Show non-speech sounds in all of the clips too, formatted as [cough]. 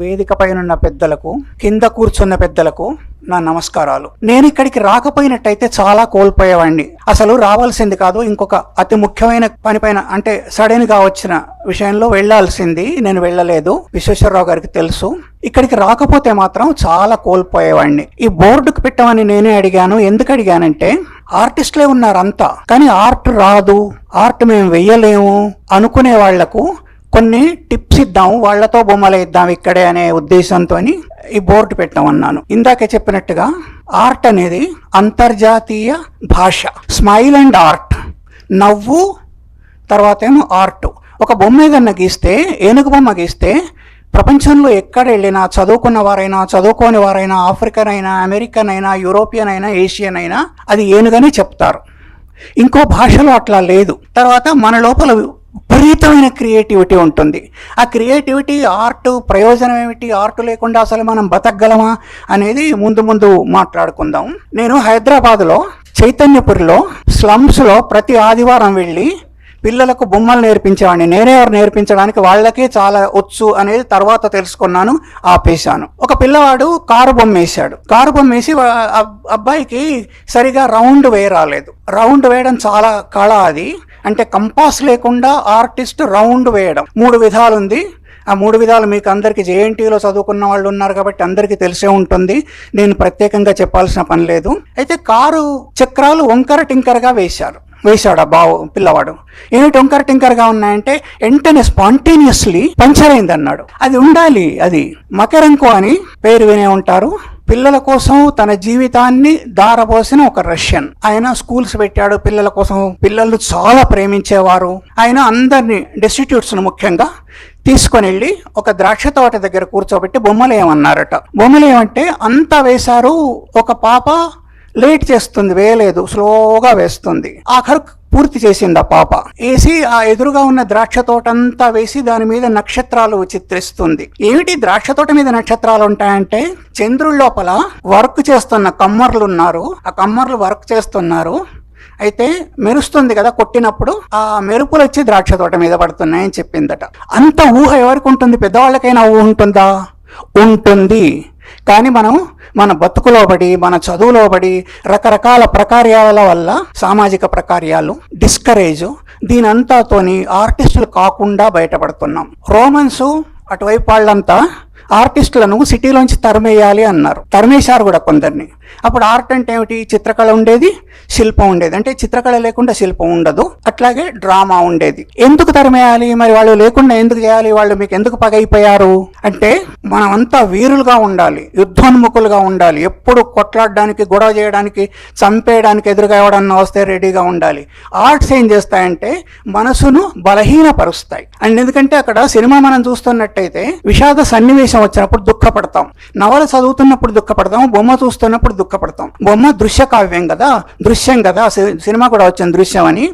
వేదిక పైనున్న పెద్దలకు కింద కూర్చున్న పెద్దలకు నా నమస్కారాలు. నేను ఇక్కడికి రాకపోయినట్టయితే చాలా కోల్పోయేవాడిని అసలు రావాల్సింది కాదు ఇంకొక అతి ముఖ్యమైన పనిపైన అంటే సడన్గా వచ్చిన విషయంలో వెళ్ళాల్సింది నేను వెళ్ళలేదు. విశ్వేశ్వరరావు గారికి తెలుసు. ఇక్కడికి రాకపోతే మాత్రం చాలా కోల్పోయేవాడిని ఈ బోర్డుకు పెట్టమని నేనే అడిగాను. ఎందుకు అడిగానంటే ఆర్టిస్ట్లే ఉన్నారు అంతా కానీ ఆర్ట్ రాదు ఆర్ట్ మేము వెయ్యలేము అనుకునే వాళ్ళకు కొన్ని టిప్స్ ఇద్దాం వాళ్ళతో బొమ్మలు ఇద్దాం ఇక్కడే అనే ఉద్దేశంతో ఈ బోర్డు పెట్టామన్నాను. ఇందాకే చెప్పినట్టుగా ఆర్ట్ అనేది అంతర్జాతీయ భాష. Smile and art. నవ్వు తర్వాత ఏమో ఆర్ట్. ఒక బొమ్మ ఏదన్నా గీస్తే ఏనుగు బొమ్మ గీస్తే ప్రపంచంలో ఎక్కడ వెళ్ళినా చదువుకున్న వారైనా చదువుకోని వారైనా ఆఫ్రికన్ అయినా అమెరికన్ అయినా యూరోపియన్ అయినా ఏషియన్ అయినా అది ఏనుగనే చెప్తారు. ఇంకో భాషలో అట్లా లేదు. తర్వాత మన లోపల విపరీతమైన క్రియేటివిటీ ఉంటుంది. ఆ క్రియేటివిటీ ఆర్ట్ ప్రయోజనం ఏమిటి ఆర్ట్ లేకుండా అసలు మనం బతకగలమా అనేది ముందు ముందు మాట్లాడుకుందాం. నేను హైదరాబాద్లో చైతన్యపురిలో స్లమ్స్లో ప్రతి ఆదివారం వెళ్ళి పిల్లలకు బొమ్మలు నేర్పించేవాడిని. నేనే ఎవరు నేర్పించడానికి? వాళ్ళకే చాలా వచ్చు అనేది తర్వాత తెలుసుకున్నాను ఆపేశాను. ఒక పిల్లవాడు కారు బొమ్మ వేశాడు కారు బొమ్మ వేసి అబ్బాయికి సరిగా రౌండ్ వేయరాలేదు. రౌండ్ వేయడం చాలా కళ అది. అంటే కంపాస్ లేకుండా ఆర్టిస్ట్ రౌండ్ వేయడం. మూడు విధాలు ఉంది. ఆ మూడు విధాలు మీకు అందరికీ జేఎన్టీలో చదువుకున్న వాళ్ళు ఉన్నారు కాబట్టి అందరికీ తెలిసే ఉంటుంది. నేను ప్రత్యేకంగా చెప్పాల్సిన పని లేదు. అయితే కారు చక్రాలు వంకర టింకరగా వేశారు. వేశాడు ఆ బావు పిల్లవాడు. ఏమిటి వంకర టింకరగా ఉన్నాయంటే వెంటనే స్పాంటేనియస్లీ పంచర్ అయింది అన్నాడు అది ఉండాలి అది. మకరంకో అని పేరు వినే ఉంటారు. పిల్లల కోసం తన జీవితాన్ని దారపోసిన ఒక రష్యన్. ఆయన స్కూల్స్ పెట్టాడు పిల్లల కోసం. పిల్లలు చాలా ప్రేమించేవారు. ఆయన అందరినీ డిస్టిట్యూట్స్ను ముఖ్యంగా తీసుకొని వెళ్ళి ఒక ద్రాక్ష తోట దగ్గర కూర్చోబెట్టి బొమ్మలు ఏమన్నారట. బొమ్మలు అంతా వేశారు ఒక పాప లేట్ చేస్తుంది వేయలేదు స్లోగా వేస్తుంది. ఆఖరు పూర్తి చేసింది ఆ పాప. వేసి ఆ ఎదురుగా ఉన్న ద్రాక్ష తోట అంతా వేసి దాని మీద నక్షత్రాలు చిత్రిస్తుంది. ఏమిటి ద్రాక్ష తోట మీద నక్షత్రాలు ఉంటాయంటే? చంద్రుడి లోపల వర్క్ చేస్తున్న కమ్మర్లు ఉన్నారు ఆ కమ్మర్లు వర్క్ చేస్తున్నారు. అయితే మెరుస్తుంది కదా కొట్టినప్పుడు ఆ మెరుపులు వచ్చి ద్రాక్ష తోట మీద పడుతున్నాయని చెప్పిందట. అంత ఊహ ఎవరికి ఉంటుంది? పెద్దవాళ్ళకైనా ఊహ ఉంటుందా? ఉంటుంది. కానీ మనం మన బతుకులో పడి మన చదువులో పడి రకరకాల ప్రకార్యాల వల్ల సామాజిక ప్రకార్యాలు డిస్కరేజ్ దీనంతాతోని ఆర్టిస్టులు కాకుండా బయటపడుతున్నాం. రోమన్సు అటువైపు వాళ్ళంతా ఆర్టిస్టులను సిటీలోంచి తరిమేయాలి అన్నారు. తరిమేశారు కూడా కొందరిని. అప్పుడు ఆర్ట్ అంటే ఏమిటి? చిత్రకళ ఉండేది శిల్పం ఉండేది. అంటే చిత్రకళ లేకుండా శిల్పం ఉండదు అట్లాగే డ్రామా ఉండేది. ఎందుకు తరిమేయాలి? మరి వాళ్ళు లేకుండా ఎందుకు చేయాలి? వాళ్ళు మీకు ఎందుకు పగైపోయారు? అంటే మనమంతా వీరులుగా ఉండాలి యుద్ధోన్ముఖులుగా ఉండాలి. ఎప్పుడు కొట్లాడడానికి గొడవ చేయడానికి చంపేయడానికి ఎదురుగా ఎవడన్నా వస్తే రెడీగా ఉండాలి. ఆర్ట్స్ ఏం చేస్తాయంటే మనసును బలహీనపరుస్తాయి. అండ్ ఎందుకంటే అక్కడ సినిమా మనం చూస్తున్నట్టయితే విషాద సన్నివేశం వచ్చినప్పుడు దుఃఖపడతాం. నవల చదువుతున్నప్పుడు దుఃఖపడతాం బొమ్మ చూస్తున్నప్పుడు దుఃఖపడతాం. బొమ్మ దృశ్య కావ్యం కదా దృశ్యం కదా సి- సినిమా కూడా వచ్చింది దృశ్యం అని.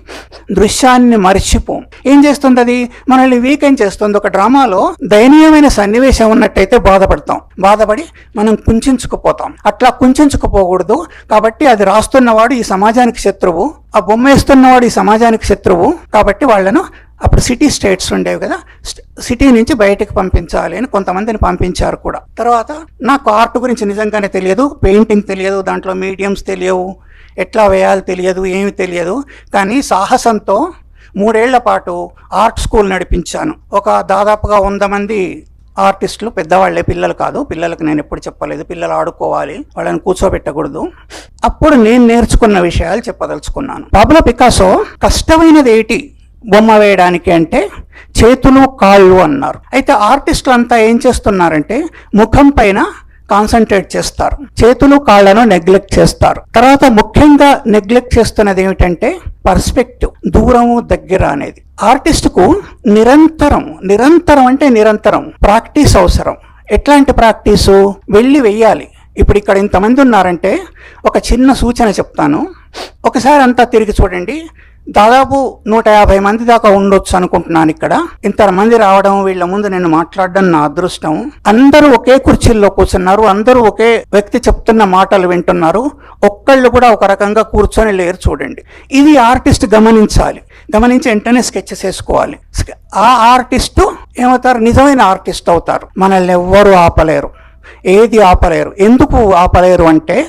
దృశ్యాన్ని మర్చిపోం. ఏం చేస్తుంది అది మనల్ని వీకెండ్ చేస్తుంది. ఒక డ్రామాలో దయనీయమైన సన్నివేశం ఉన్నట్టయితే బాధపడతాం. బాధపడి మనం కుంచుకుపోతాం. అట్లా కుంచుకుపోకూడదు. కాబట్టి అది రాస్తున్నవాడు ఈ సమాజానికి శత్రువు ఆ బొమ్మ వేస్తున్నవాడు ఈ సమాజానికి శత్రువు. కాబట్టి వాళ్ళను అప్పుడు సిటీ స్టేట్స్ ఉండేవి కదా. సిటీ నుంచి బయటకు పంపించాలి అని కొంతమందిని పంపించారు కూడా. తర్వాత నాకు ఆర్ట్ గురించి నిజంగానే తెలియదు పెయింటింగ్ తెలియదు దాంట్లో మీడియంస్ తెలియవు ఎట్లా వేయాలి తెలియదు ఏమి తెలియదు. కానీ సాహసంతో మూడేళ్ళ పాటు ఆర్ట్ స్కూల్ నడిపించాను. ఒక దాదాపుగా వంద మంది ఆర్టిస్టులు పెద్దవాళ్ళే పిల్లలు కాదు. పిల్లలకు నేను ఎప్పుడు చెప్పలేదు. పిల్లలు ఆడుకోవాలి వాళ్ళని కూర్చోబెట్టకూడదు. అప్పుడు నేను నేర్చుకున్న విషయాలు చెప్పదలుచుకున్నాను. పాబ్లో పికాసో కష్టమైనది ఏంటి? బొమ్మ వేయడానికి అంటే చేతులు కాళ్ళు అన్నారు. అయితే ఆర్టిస్టులు అంతా ఏం చేస్తున్నారంటే ముఖం పైన కాన్సన్ట్రేట్ చేస్తారు. చేతులు కాళ్ళను నెగ్లెక్ట్ చేస్తారు. తర్వాత ముఖ్యంగా నెగ్లెక్ట్ చేస్తున్నది ఏమిటంటే పర్స్పెక్టివ్ దూరము దగ్గర అనేది. ఆర్టిస్ట్కు నిరంతరం నిరంతరం అంటే నిరంతరం ప్రాక్టీస్ అవసరం. ఎట్లాంటి ప్రాక్టీసు? వెళ్ళి వెయ్యాలి. ఇప్పుడు ఇక్కడ ఇంతమంది ఉన్నారంటే ఒక చిన్న సూచన చెప్తాను. ఒకసారి అంతా తిరిగి చూడండి. దాదాపు నూట యాభై మంది దాకా ఉండొచ్చు అనుకుంటున్నాను ఇక్కడ. ఇంతమంది రావడం వీళ్ళ ముందు నేను మాట్లాడడం నా అదృష్టం. అందరూ ఒకే కుర్చీల్లో కూర్చున్నారు అందరూ ఒకే వ్యక్తి చెప్తున్న మాటలు వింటున్నారు. ఒక్కళ్ళు కూడా ఒక రకంగా కూర్చొని లేరు చూడండి. ఇది ఆర్టిస్ట్ గమనించాలి. గమనించి వెంటనే స్కెచెస్ వేసుకోవాలి. ఆ ఆర్టిస్టు ఏమవుతారు? నిజమైన ఆర్టిస్ట్ అవుతారు. మనల్ని ఎవ్వరూ ఆపలేరు. ఏది ఆపలేరు? ఎందుకు ఆపలేరు అంటే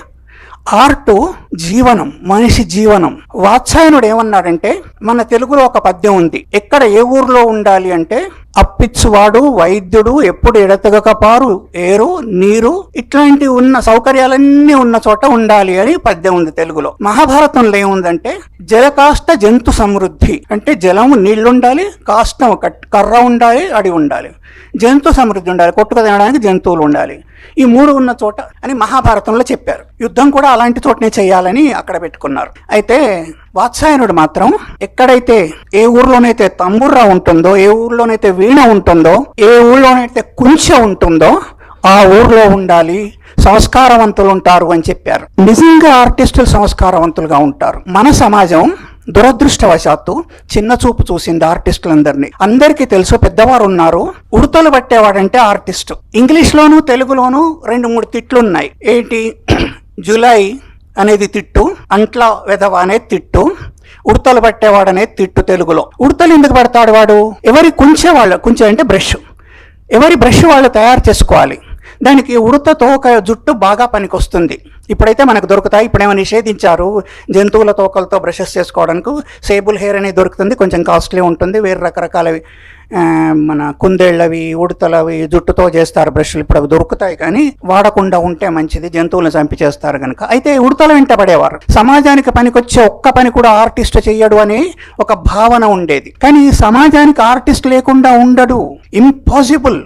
ఆర్టు జీవనం మనిషి జీవనం. వాత్సాయనుడు ఏమన్నాడంటే మన తెలుగులో ఒక పద్యం ఉంది. ఎక్కడ ఏ ఊర్లో ఉండాలి అంటే అప్పిచ్చువాడు వైద్యుడు ఎప్పుడు ఎడతెగక పారు ఏరు నీరు ఇట్లాంటి ఉన్న సౌకర్యాలన్నీ ఉన్న చోట ఉండాలి అని పద్యం ఉంది తెలుగులో. మహాభారతంలో ఏముందంటే జలకాష్ట జంతు సమృద్ధి. అంటే జలము నీళ్ళుండాలి కాష్టం కట్- కర్ర ఉండాలి అడి ఉండాలి. జంతు సమృద్ధి ఉండాలి కొట్టుకు తినడానికి జంతువులు ఉండాలి. ఈ మూడు ఉన్న చోట అని మహాభారతంలో చెప్పారు. యుద్ధం కూడా అలాంటి చోటనే చేయాలని అక్కడ పెట్టుకున్నారు. అయితే వాత్సాయనుడు మాత్రం ఎక్కడైతే ఏ ఊర్లోనైతే తంబుర్రా ఉంటుందో ఏ ఊర్లోనైతే వీణ ఉంటుందో ఏ ఊర్లోనైతే కుంచె ఉంటుందో ఆ ఊర్లో ఉండాలి సంస్కారవంతులు ఉంటారు అని చెప్పారు. నిజంగా ఆర్టిస్టులు సంస్కారవంతులుగా ఉంటారు. మన సమాజం దురదృష్టవశాత్తు చిన్న చూపు చూసింది ఆర్టిస్టులందరినీ. అందరికీ తెలుసు పెద్దవారు ఉన్నారు ఉడతలు పట్టేవాడంటే ఆర్టిస్ట్. ఇంగ్లీష్లోను తెలుగులోను రెండు మూడు తిట్లు ఉన్నాయి ఏంటి? [clears throat] జులై అనేది తిట్టు అంట్ల వెధవ అనే తిట్టు ఉడతలు పట్టేవాడనే తిట్టు తెలుగులో. ఉడతలు ఎందుకు పడతాడు వాడు? ఎవరి కుంచే వాళ్ళు కుంచె అంటే బ్రష్. ఎవరి బ్రష్ వాళ్ళు తయారు చేసుకోవాలి. దానికి ఉడతతో ఒక జుట్టు బాగా పనికొస్తుంది. ఇప్పుడైతే మనకు దొరుకుతాయి. ఇప్పుడేమో నిషేధించారు. జంతువుల తోకలతో బ్రషెస్ చేసుకోవడానికి. సేబుల్ హెయిర్ అనేది దొరుకుతుంది. కొంచెం కాస్ట్లీ ఉంటుంది. వేరే రకరకాలవి మన కుందేళ్ళవి ఉడతలవి జుట్టుతో చేస్తారు బ్రష్లు. ఇప్పుడు అవి దొరుకుతాయి కానీ వాడకుండా ఉంటే మంచిది. జంతువులను చంపి చేస్తారు కనుక అయితే ఉడతలు వెంట పడేవారు సమాజానికి పనికొచ్చే ఒక్క పని కూడా ఆర్టిస్ట్ చేయడు అనే ఒక భావన ఉండేది. కానీ ఈ సమాజానికి ఆర్టిస్ట్ లేకుండా ఉండడు. ఇంపాసిబుల్.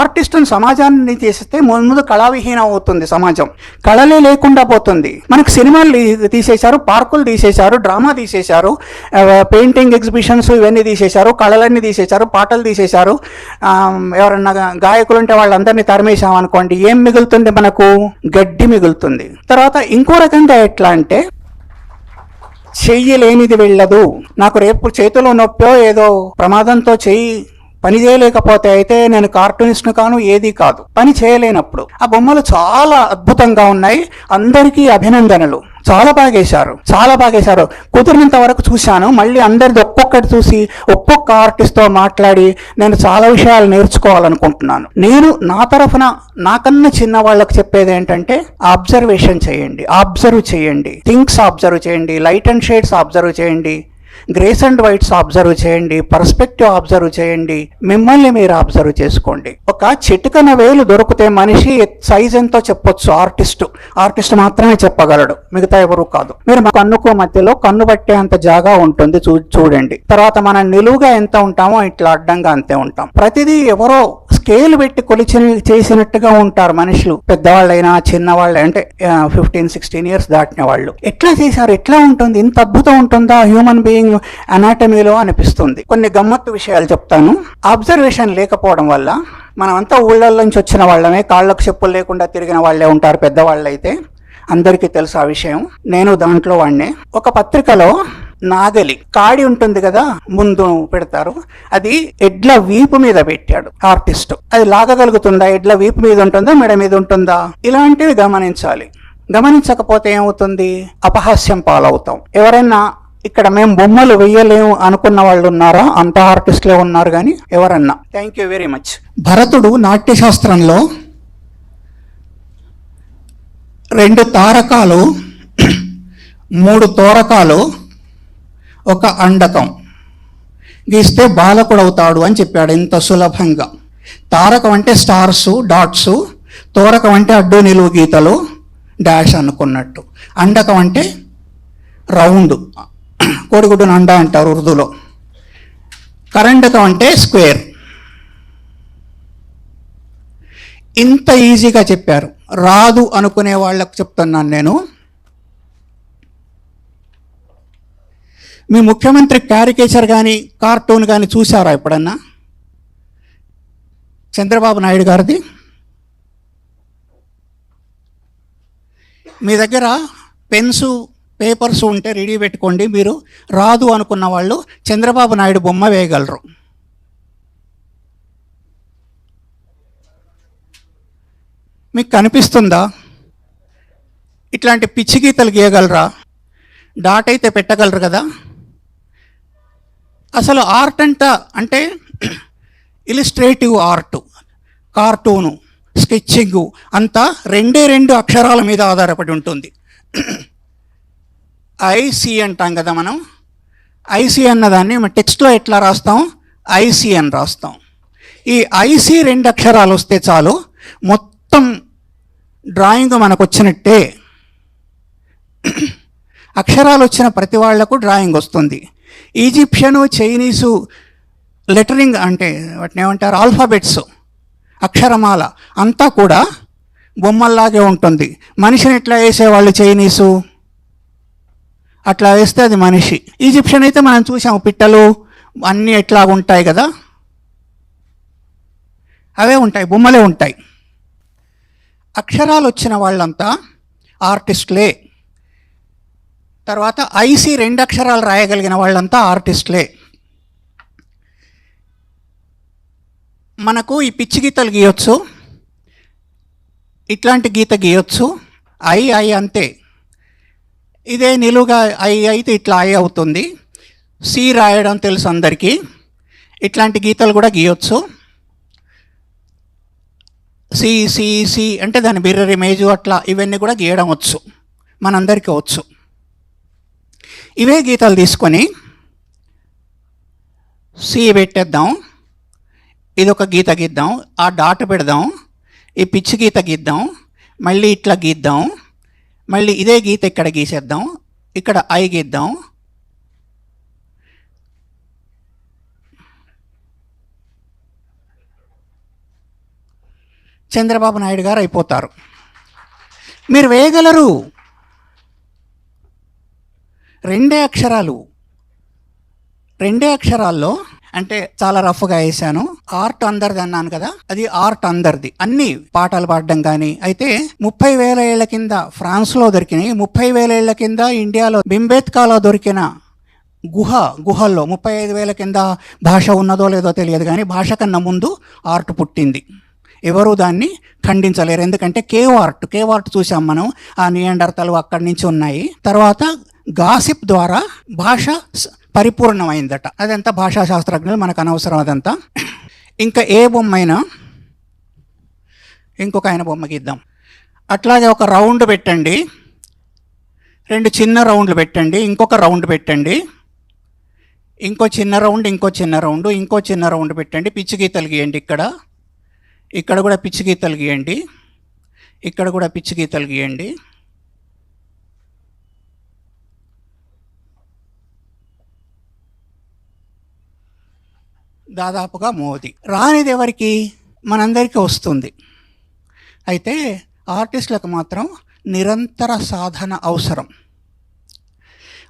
ఆర్టిస్ట్ని సమాజాన్ని తీసేస్తే ముందు కళావిహీనం అవుతుంది సమాజం. కళలే లేకుండా పోతుంది. మనకు సినిమాలు తీసేశారు పార్కులు తీసేశారు డ్రామా తీసేశారు పెయింటింగ్ ఎగ్జిబిషన్స్ ఇవన్నీ తీసేశారు కళలన్నీ తీసేశారు పాటలు తీసేశారు. ఎవరన్నా గాయకులు ఉంటే వాళ్ళందరినీ తరిమేశాం అనుకోండి ఏం మిగులుతుంది మనకు? గడ్డి మిగులుతుంది. తర్వాత ఇంకో రకంగా ఎట్లా అంటే చెయ్యి లేనిది వెళ్ళదు. నాకు రేపు చేతిలో నొప్పో ఏదో ప్రమాదంతో చెయ్యి పని చేయలేకపోతే అయితే నేను కార్టూనిస్ట్ కాను ఏది కాదు. పని చేయలేనప్పుడు. ఆ బొమ్మలు చాలా అద్భుతంగా ఉన్నాయి. అందరికీ అభినందనలు. చాలా బాగా వేశారు చాలా బాగేశారు. కుదిరినంత వరకు చూశాను. మళ్ళీ అందరిది ఒక్కొక్కటి చూసి ఒక్కొక్క ఆర్టిస్ట్తో మాట్లాడి నేను చాలా విషయాలు నేర్చుకోవాలనుకుంటున్నాను. నేను నా తరఫున నాకన్నా చిన్న వాళ్ళకి చెప్పేది ఏంటంటే అబ్జర్వేషన్ చేయండి. అబ్జర్వ్ చేయండి. థింగ్స్ అబ్జర్వ్ చేయండి. లైట్ అండ్ షేడ్స్ అబ్జర్వ్ చేయండి. గ్రేస్ అండ్ వైట్స్ అబ్జర్వ్ చేయండి పర్స్పెక్టివ్ అబ్జర్వ్ చేయండి మిమ్మల్ని మీరు అబ్జర్వ్ చేసుకోండి. ఒక చిటికన వేలు దొరికితే మనిషి సైజ్ ఎంతో చెప్పొచ్చు ఆర్టిస్ట్ ఆర్టిస్ట్ మాత్రమే చెప్పగలడు మిగతా ఎవరు కాదు. మీరు కన్నుకు మధ్యలో కన్ను పట్టే అంత జాగా ఉంటుంది చూ చూడండి. తర్వాత మనం నిలువుగా ఎంత ఉంటామో ఇట్లా అడ్డంగా అంతే ఉంటాం. ప్రతిదీ ఎవరో స్కేల్ పెట్టి కొలిచి చేసినట్టుగా ఉంటారు మనుషులు. పెద్దవాళ్ళైనా చిన్నవాళ్ళు అంటే ఫిఫ్టీన్ సిక్స్టీన్ ఇయర్స్ దాటిన వాళ్ళు. ఎట్లా చేశారు? ఎట్లా ఉంటుంది? ఇంత అద్భుతం ఉంటుందా హ్యూమన్ బీయింగ్ అనాటమీలో అనిపిస్తుంది. కొన్ని గమ్మత్తు విషయాలు చెప్తాను. అబ్జర్వేషన్ లేకపోవడం వల్ల మనమంతా ఊళ్ళల్లో నుంచి వచ్చిన వాళ్ళమే కాళ్ళకు చెప్పులు లేకుండా తిరిగిన వాళ్ళే ఉంటారు పెద్దవాళ్ళు అయితే అందరికీ తెలుసు ఆ విషయం. నేను దాంట్లో వాడినే. ఒక పత్రికలో నాగలి. కాడి ఉంటుంది కదా ముందు పెడతారు. అది ఎడ్ల వీపు మీద పెట్టాడు ఆర్టిస్ట్. అది లాగగలుగుతుందా? ఎడ్ల వీపు మీద ఉంటుందా? మెడ మీద ఉంటుందా? ఇలాంటివి గమనించాలి. గమనించకపోతే ఏమవుతుంది? అపహాస్యం పాలవుతాం. ఎవరైనా ఇక్కడ మేము బొమ్మలు వెయ్యలేము అనుకున్న వాళ్ళు ఉన్నారా? అంత ఆర్టిస్ట్లే ఉన్నారు కానీ ఎవరన్నా. థ్యాంక్ యూ వెరీ మచ్ భరతుడు నాట్యశాస్త్రంలో రెండు తారకాలు మూడు తోరకాలు ఒక అండకం. గీస్తే బాలకుడు అవుతాడు అని చెప్పాడు ఇంత సులభంగా. తారకం అంటే స్టార్స్ డాట్స్ తోరకం అంటే అడ్డు నిలువు గీతలు డాష్ అనుకున్నట్టు. అండకం అంటే రౌండ్. కోడిగుడ్డును అండ అంటారు ఉర్దూలో. కరెండకం అంటే స్క్వేర్. ఇంత ఈజీగా చెప్పారు. రాదు అనుకునే వాళ్ళకు చెప్తున్నాను నేను. మీ ముఖ్యమంత్రి క్యారికేచర్ కానీ కార్టూన్ కానీ చూసారా ఎప్పుడన్నా? చంద్రబాబు నాయుడు గారిది? మీ దగ్గర పెన్సు పేపర్స్ ఉంటే రెడీ పెట్టుకోండి. మీరు రాదు అనుకున్న వాళ్ళు చంద్రబాబు నాయుడు బొమ్మ వేయగలరు. మీకు కనిపిస్తుందా? ఇట్లాంటి పిచ్చి గీతలు గీయగలరా? డాట్ అయితే పెట్టగలరు కదా? అసలు ఆర్ట్ అంట అంటే ఇలిస్ట్రేటివ్ ఆర్ట్ కార్టూను స్కెచ్చింగు అంతా రెండే రెండు అక్షరాల మీద ఆధారపడి ఉంటుంది. ఐసి అంటాం కదా మనం. ఐసి అన్నదాన్ని మన టెక్స్ట్లో ఎట్లా రాస్తాం? ఐసి అని రాస్తాం. ఈ ఐసి రెండు అక్షరాలు వస్తే చాలు మొత్తం డ్రాయింగ్ మనకు వచ్చినట్టే. అక్షరాలు వచ్చిన ప్రతి వాళ్ళకు డ్రాయింగ్ వస్తుంది. ఈజిప్షియను చైనీసు లెటరింగ్ అంటే వాటిని ఏమంటారు? ఆల్ఫాబెట్స్ అక్షరమాల అంతా కూడా బొమ్మల్లాగే ఉంటుంది. మనిషిని ఎట్లా వేసేవాళ్ళు చైనీసు? అట్లా వేస్తే అది మనిషి. ఈజిప్షియన్ అయితే మనం చూసాము పిట్టలు అన్నీ ఎట్లా ఉంటాయి కదా? అవే ఉంటాయి బొమ్మలే ఉంటాయి. అక్షరాలు వచ్చిన వాళ్ళంతా ఆర్టిస్టులే. తర్వాత ఐసి రెండు అక్షరాలు రాయగలిగిన వాళ్ళంతా ఆర్టిస్టులే. మనకు ఈ పిచ్చి గీతలు గీయొచ్చు. ఇట్లాంటి గీత గీయొచ్చు. ఐ ఐ అంతే. ఇదే నిలువుగా ఐ అయితే ఇట్లా ఐ అవుతుంది. సి రాయడం తెలుసు అందరికీ. ఇట్లాంటి గీతలు కూడా గీయొచ్చు. సి సి సి అంటే దాని బిర్రర్ ఇమేజ్ అట్లా ఇవన్నీ కూడా గీయడం వచ్చు. మనందరికీ వచ్చు. ఇవే గీతలు తీసుకొని సి పెట్టేద్దాం. ఇది ఒక గీత గీద్దాం. ఆ డాట్ పెడదాం. ఈ పిచ్చి గీత గీద్దాం. మళ్ళీ ఇట్లా గీద్దాం. మళ్ళీ ఇదే గీత ఇక్కడ గీసేద్దాం. ఇక్కడ ఐ గీద్దాం. చంద్రబాబు నాయుడు గారు అయిపోతారు. మీరు వేయగలరు. రెండే అక్షరాలు. రెండే అక్షరాల్లో అంటే చాలా రఫ్గా వేసాను. ఆర్ట్ అందరిది అన్నాను కదా అది ఆర్ట్ అందరిది. అన్ని పాటలు పాడడం కానీ అయితే ముప్పై వేల ఏళ్ళ కింద ఫ్రాన్స్లో దొరికినాయి ముప్పై వేల ఏళ్ళ కింద ఇండియాలో బింబేత్కాలో దొరికిన గుహ గుహల్లో ముప్పై ఐదు వేల కింద భాష ఉన్నదో లేదో తెలియదు కానీ భాష కన్నా ముందు ఆర్ట్ పుట్టింది. ఎవరు దాన్ని ఖండించలేరు. ఎందుకంటే కేవ్ ఆర్ట్ కేవ్ ఆర్ట్ చూసాం మనం. ఆ నియండర్తలు అక్కడి నుంచి ఉన్నాయి. తర్వాత గాసిప్ ద్వారా భాష పరిపూర్ణమైందట. అదంతా భాషా శాస్త్రజ్ఞులు మనకు అనవసరం అదంతా. ఇంకా ఏ బొమ్మ అయినా ఇంకొక ఆయన బొమ్మ గీద్దాం అట్లాగే ఒక రౌండ్ పెట్టండి. రెండు చిన్న రౌండ్లు పెట్టండి. ఇంకొక రౌండ్ పెట్టండి. ఇంకో చిన్న రౌండ్ ఇంకో చిన్న రౌండ్ ఇంకో చిన్న రౌండ్ పెట్టండి. పిచ్చి గీతలు గీయండి ఇక్కడ. ఇక్కడ కూడా పిచ్చి గీతలు గీయండి. ఇక్కడ కూడా పిచ్చి గీతలు గీయండి. దాదాపుగా మోదీ. రానిది ఎవరికి? మనందరికీ వస్తుంది. అయితే ఆర్టిస్టులకు మాత్రం నిరంతర సాధన అవసరం.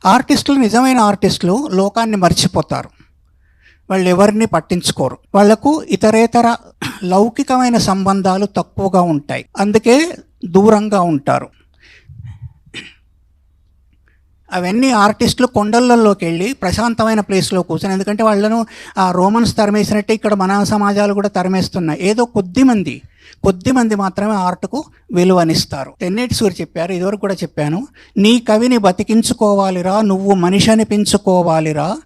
ఆర్టిస్టులు నిజమైన ఆర్టిస్టులు లోకాన్ని మర్చిపోతారు. వాళ్ళు ఎవరిని పట్టించుకోరు. వాళ్ళకు ఇతరేతర లౌకికమైన సంబంధాలు తక్కువగా ఉంటాయి. అందుకే దూరంగా ఉంటారు. అవన్నీ ఆర్టిస్టులు కొండలలోకి వెళ్ళి ప్రశాంతమైన ప్లేస్లో కూర్చొని ఎందుకంటే వాళ్ళను ఆ రోమన్స్ తరిమేసినట్టే ఇక్కడ మన సమాజాలు కూడా తరిమేస్తున్నాయి. ఏదో కొద్దిమంది కొద్దిమంది మాత్రమే ఆర్ట్కు విలువనిస్తారు. తెన్నేటి సూరి చెప్పారు ఇదివరకు కూడా చెప్పాను నీ కవిని బతికించుకోవాలిరా నువ్వు మనిషి అనిపించుకోవాలిరా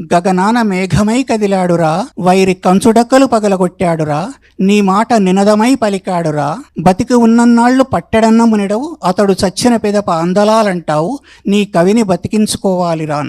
గగనాన మేఘమై కదిలాడురా వైరి కంచుడక్కలు పగలగొట్టాడురా నీ మాట నినదమై పలికాడురా. బతికి ఉన్నన్నాళ్ళు పట్టెడన్నము నిడవు అతడు చచ్చిన పెదప అందలాలంటావు నీ కవిని బతికించుకోవాలిరా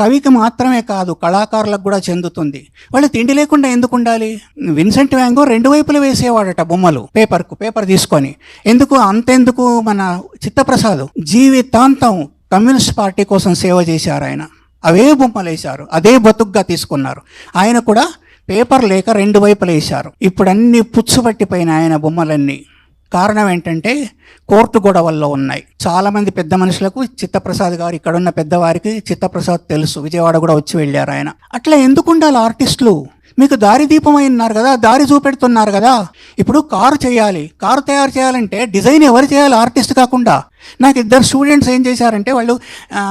కవికి మాత్రమే కాదు కళాకారులకు కూడా చెందుతుంది. వాళ్ళు తిండి లేకుండా ఎందుకు ఉండాలి? విన్సెంట్ వ్యాంగో రెండు వైపులు వేసేవాడట బొమ్మలు. పేపర్కు పేపర్ తీసుకొని. ఎందుకు? అంతెందుకు మన చిత్తప్రసాద్? జీవితాంతం కమ్యూనిస్ట్ పార్టీ కోసం సేవ చేశారు ఆయన అవే బొమ్మలు వేశారు అదే బతుగ్గా తీసుకున్నారు. ఆయన కూడా పేపర్ లేక రెండు వైపులు వేశారు. ఇప్పుడు అన్ని పుచ్చుపట్టిపోయిన ఆయన బొమ్మలన్నీ. కారణం ఏంటంటే కోర్టు గొడవల్లో ఉన్నాయి. చాలామంది పెద్ద మనుషులకు చిత్తప్రసాద్ గారు ఇక్కడున్న పెద్దవారికి చిత్తప్రసాద్ తెలుసు. విజయవాడ కూడా వచ్చి వెళ్ళారు ఆయన. అట్లా ఎందుకు ఉండాలి ఆర్టిస్టులు? మీకు దారి దీపం ఉన్నారు కదా దారి చూపెడుతున్నారు కదా. ఇప్పుడు కారు చేయాలి. కారు తయారు చేయాలంటే డిజైన్ ఎవరు చేయాలి? ఆర్టిస్ట్ కాకుండా. నాకు ఇద్దరు స్టూడెంట్స్ ఏం చేశారంటే వాళ్ళు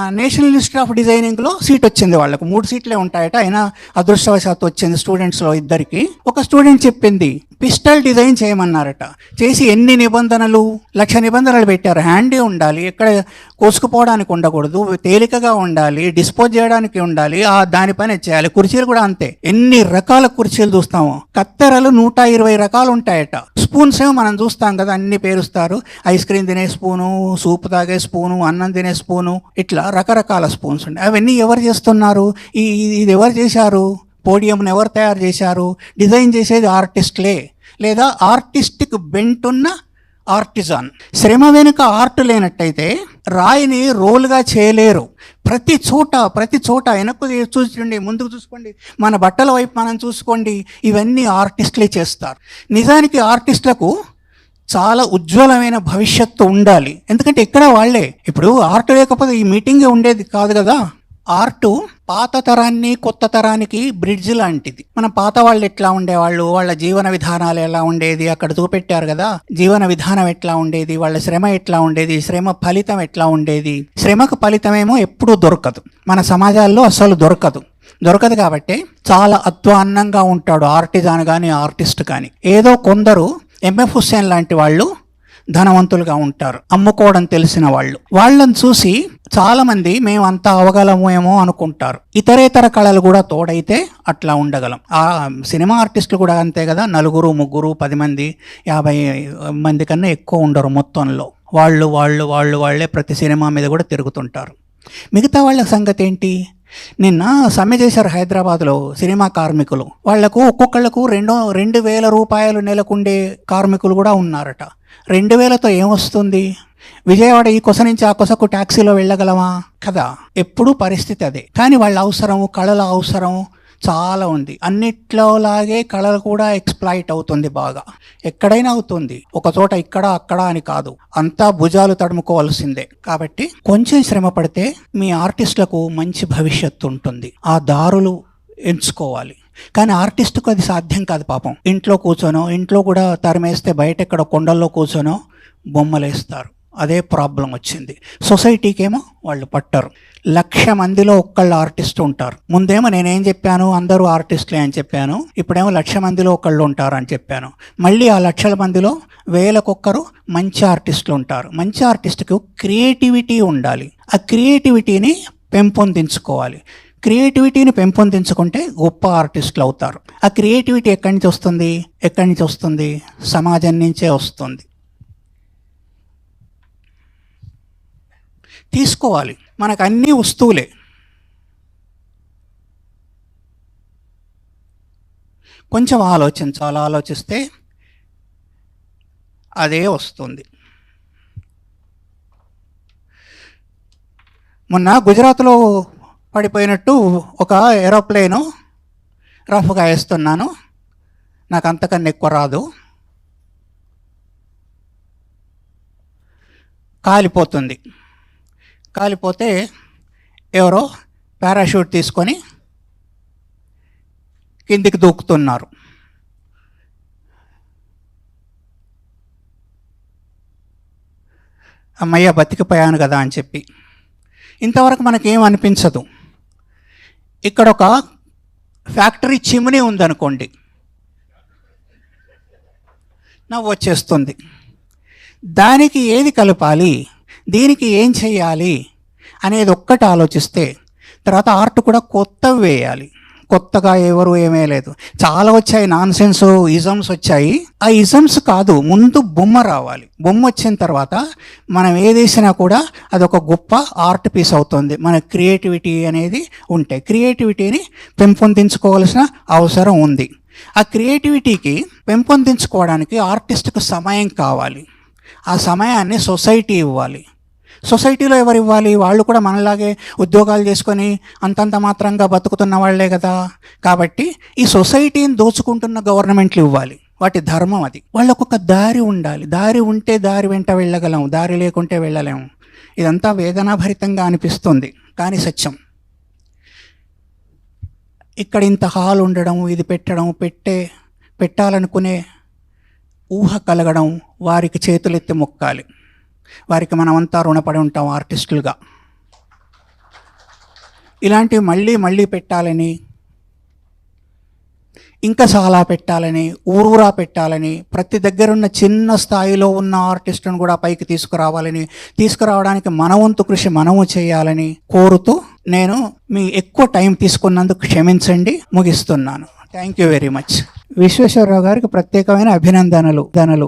నేషనల్ ఇన్స్టిట్యూట్ ఆఫ్ డిజైనింగ్లో సీట్ వచ్చింది వాళ్ళకు. మూడు సీట్లే ఉంటాయట అయినా అదృష్టవశాత్తు వచ్చింది స్టూడెంట్స్లో ఇద్దరికి. ఒక స్టూడెంట్ చెప్పింది పిస్టల్ డిజైన్ చేయమన్నారట. చేసి ఎన్ని నిబంధనలు లక్ష నిబంధనలు పెట్టారు. హ్యాండీ ఉండాలి ఎక్కడ కోసుకుపోవడానికి ఉండకూడదు తేలికగా ఉండాలి డిస్పోజ్ చేయడానికి ఉండాలి ఆ దానిపైన చేయాలి. కుర్చీలు కూడా అంతే. ఎన్ని రకాల కుర్చీలు చూస్తాము. కత్తెరలు నూట ఇరవై రకాలు ఉంటాయట. స్పూన్స్ ఏమో మనం చూస్తాం కదా అన్ని పేరుస్తారు. ఐస్ క్రీమ్ తినే స్పూను సూప్ తాగే స్పూను అన్నం తినే స్పూను ఇట్లా రకరకాల స్పూన్స్ ఉండే అవన్నీ ఎవరు చేస్తున్నారు? ఈ ఈ- ఇది ఎవరు చేశారు? పోడియంను ఎవరు తయారు చేశారు? డిజైన్ చేసేది ఆర్టిస్ట్లే లేదా ఆర్టిస్టిక్ బెంట్ ఉన్న ఆర్టిజాన్? శ్రమ వెనుక ఆర్ట్ లేనట్టయితే రాయిని రోల్గా చేయలేరు. ప్రతి చోట ప్రతి చోట వెనక్కు చూసుకోండి ముందుకు చూసుకోండి. మన బట్టల వైపు మనం చూసుకోండి. ఇవన్నీ ఆర్టిస్టులే చేస్తారు. నిజానికి ఆర్టిస్టులకు చాలా ఉజ్వలమైన భవిష్యత్తు ఉండాలి. ఎందుకంటే ఇక్కడ వాళ్ళే? ఇప్పుడు ఆర్ట్ లేకపోతే ఈ మీటింగే ఉండేది కాదు కదా. ఆర్టు పాత తరాన్ని కొత్త తరానికి బ్రిడ్జ్ లాంటిది. మన పాత వాళ్ళు ఎట్లా ఉండేవాళ్ళు? వాళ్ళ జీవన విధానాలు ఎలా ఉండేది? అక్కడ చూపెట్టారు కదా. జీవన విధానం ఎట్లా ఉండేది? వాళ్ళ శ్రమ ఎట్లా ఉండేది? శ్రమ ఫలితం ఎట్లా ఉండేది? శ్రమకు ఫలితమేమో ఎప్పుడూ దొరకదు. మన సమాజాల్లో అసలు దొరకదు. దొరకదు కాబట్టి చాలా అధ్వాన్నంగా ఉంటాడు ఆర్టిజాన్ కానీ ఆర్టిస్ట్ కానీ ఏదో కొందరు ఎంఎఫ్ హుస్సేన్ లాంటి వాళ్ళు ధనవంతులుగా ఉంటారు. అమ్ముకోవడం తెలిసిన వాళ్ళు. వాళ్ళని చూసి చాలామంది మేము అంత అవగలమేమో అనుకుంటారు. ఇతరేతర కళలు కూడా తోడైతే అట్లా ఉండగలం. ఆ సినిమా ఆర్టిస్టులు కూడా అంతే కదా నలుగురు ముగ్గురు పది మంది యాభై మంది కన్నా ఎక్కువ ఉండరు మొత్తంలో. వాళ్ళు వాళ్ళు వాళ్ళు వాళ్ళే ప్రతి సినిమా మీద కూడా తిరుగుతుంటారు. మిగతా వాళ్ళ సంగతి ఏంటి? నిన్న సమ్మె చేశారు హైదరాబాద్లో సినిమా కార్మికులు. వాళ్ళకు ఒక్కొక్కళ్ళకు రెండో రెండు వేల రూపాయలు నెలకుండే కార్మికులు కూడా ఉన్నారట. రెండు వేలతో ఏమొస్తుంది విజయవాడ ఈ కొస నుంచి ఆ కొసకు ట్యాక్సీలో వెళ్ళగలమా? కదా ఎప్పుడూ పరిస్థితి అదే. కానీ వాళ్ళ అవసరం కళల అవసరం చాలా ఉంది. అన్నిట్లోలాగే కళలు కూడా ఎక్స్ప్లాయిట్ అవుతుంది బాగా. ఎక్కడైనా అవుతుంది. ఒక చోట ఇక్కడ అక్కడ అని కాదు. అంతా భుజాలు తడుముకోవాల్సిందే. కాబట్టి కొంచెం శ్రమ పడితే మీ ఆర్టిస్టులకు మంచి భవిష్యత్తు ఉంటుంది. ఆ దారులు ఎంచుకోవాలి. కానీ ఆర్టిస్ట్కు అది సాధ్యం కాదు పాపం. ఇంట్లో కూర్చోనో ఇంట్లో కూడా తరిమేస్తే బయట ఎక్కడ కొండల్లో కూర్చోనో బొమ్మలేస్తారు. అదే ప్రాబ్లం వచ్చింది. సొసైటీకేమో వాళ్ళు పట్టరు. లక్ష మందిలో ఒక్కళ్ళు ఆర్టిస్ట్ ఉంటారు. ముందేమో నేనేం చెప్పాను? అందరూ ఆర్టిస్టులే అని చెప్పాను. ఇప్పుడేమో లక్ష మందిలో ఒకళ్ళు ఉంటారు అని చెప్పాను. మళ్ళీ ఆ లక్షల మందిలో వేలకొక్కరు మంచి ఆర్టిస్టులు ఉంటారు. మంచి ఆర్టిస్ట్కు క్రియేటివిటీ ఉండాలి. ఆ క్రియేటివిటీని పెంపొందించుకోవాలి. క్రియేటివిటీని పెంపొందించుకుంటే గొప్ప ఆర్టిస్టులు అవుతారు. ఆ క్రియేటివిటీ ఎక్కడి నుంచి వస్తుంది? ఎక్కడి నుంచి వస్తుంది? సమాజం నుంచే వస్తుంది. తీసుకోవాలి. మనకు అన్ని వస్తువులే. కొంచెం ఆలోచించాలి ఆలోచిస్తే అదే వస్తుంది. మొన్న గుజరాత్లో పడిపోయినట్టు ఒక ఏరోప్లేను రఫ్గా వేస్తున్నాను నాకు అంతకన్నా ఎక్కువ రాదు. కాలిపోతుంది. కాలిపోతే ఎవరో పారాషూట్ తీసుకొని కిందికి దూకుతున్నారు. అమ్మయ్య బతికిపోయాను కదా అని చెప్పి. ఇంతవరకు మనకేం అనిపించదు. ఇక్కడ ఒక ఫ్యాక్టరీ చిమ్నీ ఉందనుకోండి. నవ్వు వచ్చేస్తుంది దానికి ఏది కలపాలి? దీనికి ఏం చేయాలి అనేది ఒక్కటి ఆలోచిస్తే తర్వాత ఆర్ట్ కూడా కొత్తవి వేయాలి. కొత్తగా ఎవరు ఏమీ లేదు. చాలా వచ్చాయి నాన్ సెన్స్ ఇజమ్స్ వచ్చాయి. ఆ ఇజమ్స్ కాదు ముందు బొమ్మ రావాలి. బొమ్మ వచ్చిన తర్వాత మనం ఏదేసినా కూడా అదొక గొప్ప ఆర్ట్ పీస్ అవుతుంది. మన క్రియేటివిటీ అనేది ఉంటే క్రియేటివిటీని పెంపొందించుకోవాల్సిన అవసరం ఉంది. ఆ క్రియేటివిటీకి పెంపొందించుకోవడానికి ఆర్టిస్ట్కు సమయం కావాలి. ఆ సమయాన్ని సొసైటీ ఇవ్వాలి. సొసైటీలో ఎవరు ఇవ్వాలి? వాళ్ళు కూడా మనలాగే ఉద్యోగాలు చేసుకొని అంతంత మాత్రంగా బతుకుతున్న వాళ్ళే కదా. కాబట్టి ఈ సొసైటీని దోచుకుంటున్న గవర్నమెంట్లు ఇవ్వాలి. వాటి ధర్మం అది. వాళ్ళకు ఒక దారి ఉండాలి. దారి ఉంటే దారి వెంట వెళ్ళగలం. దారి లేకుంటే వెళ్ళలేము ఇదంతా వేదనాభరితంగా అనిపిస్తుంది. కానీ సత్యం. ఇక్కడ ఇంత హాల్ ఉండడం ఇది పెట్టడం పెట్టే పెట్టాలనుకునే ఊహ కలగడం వారికి చేతులెత్తి మొక్కాలి. వారికి మనమంతా రుణపడి ఉంటాం ఆర్టిస్టులుగా. ఇలాంటివి మళ్ళీ మళ్ళీ పెట్టాలని ఇంకా చాలా పెట్టాలని ఊరూరా పెట్టాలని ప్రతి దగ్గరున్న చిన్న స్థాయిలో ఉన్న ఆర్టిస్టును కూడా పైకి తీసుకురావాలని తీసుకురావడానికి మన వంతు కృషి మనము చేయాలని కోరుతూ నేను మీ ఎక్కువ టైం తీసుకున్నందుకు క్షమించండి ముగిస్తున్నాను. Thank you very much Visweswararao గారికి ప్రత్యేకమైన అభినందనలు ధనలు.